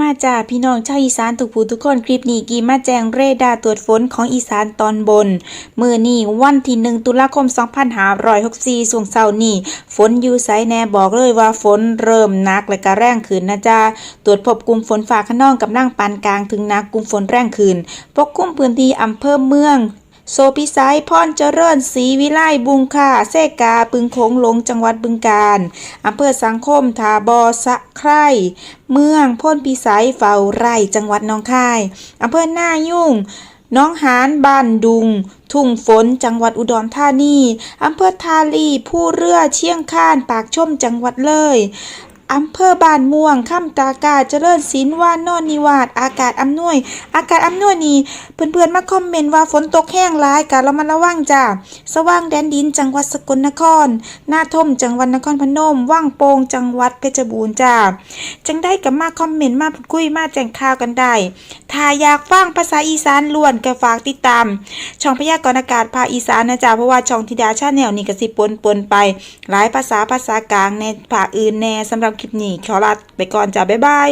มาจ้าพี่น้องชาวอีสานทุกผู้ทุกคนคลิปนี้กีมาแจงเรดาร์ตรวจฝนของอีสานตอนบน มือนี้วันที่หนึ่งตุลาคม 2564ส่วงเช้านี้ฝนอยู่ไสแน่บอกเลยว่าฝนเริ่มหนักและก็แรงขึ้นนะจ้าตรวจพบกลุ่มฝนฟ้าขนองกับนั่งปานกลางถึงหนักกลุ่มฝนแรงขึ้นปกคลุมพื้นที่อำเภอเมือง โซพิสัยพรเจริญศรีวิไลบุงค่าเซกาปึงโขงหลงจังหวัดบึงกาฬอำเภอสังคมทาบอสะไคร่เมืองพ่นพิสัยเฝ้าไร่จังหวัดหนองคายอำเภอหน้ายุ่งน้องหานบ้านดุง ทุ่งฝนจังหวัดอุดรธานีอำเภอทาลี ผู้เรือเชียงคาน ปากชมจังหวัดเลย อำเภอบ้านม่วงค่ำตากาเจริญศิลว่านอนนิวาสอากาศอำนวย อากาศอำนวยนี่เพื่อนๆมาคอมเมนต์ว่าฝนตกแห้งร้ายกะเรามาระวังจ้าสว่างแดนดินจังหวัดสกลนครหน้าทมจังหวัดนครพนมว่างโปงจังหวัดเพชรบูรณ์จ้าจังได้กับมาคอมเมนต์มาพูดคุยมาแจ้งข่าวกันได้ถ้าอยากฟังภาษาอีสานล้วนก็ฝากติดตาม ช่องพยากรณ์อากาศภาคอีสานนะจ๊ะเพราะว่าช่องธิดาชาแนลนี่ก็สิปนปนไป หลายภาษาภาษากลางในภาคอื่นแน่สำหรับคลิปนี้ขอลาไปก่อนจ้าบ๊ายบาย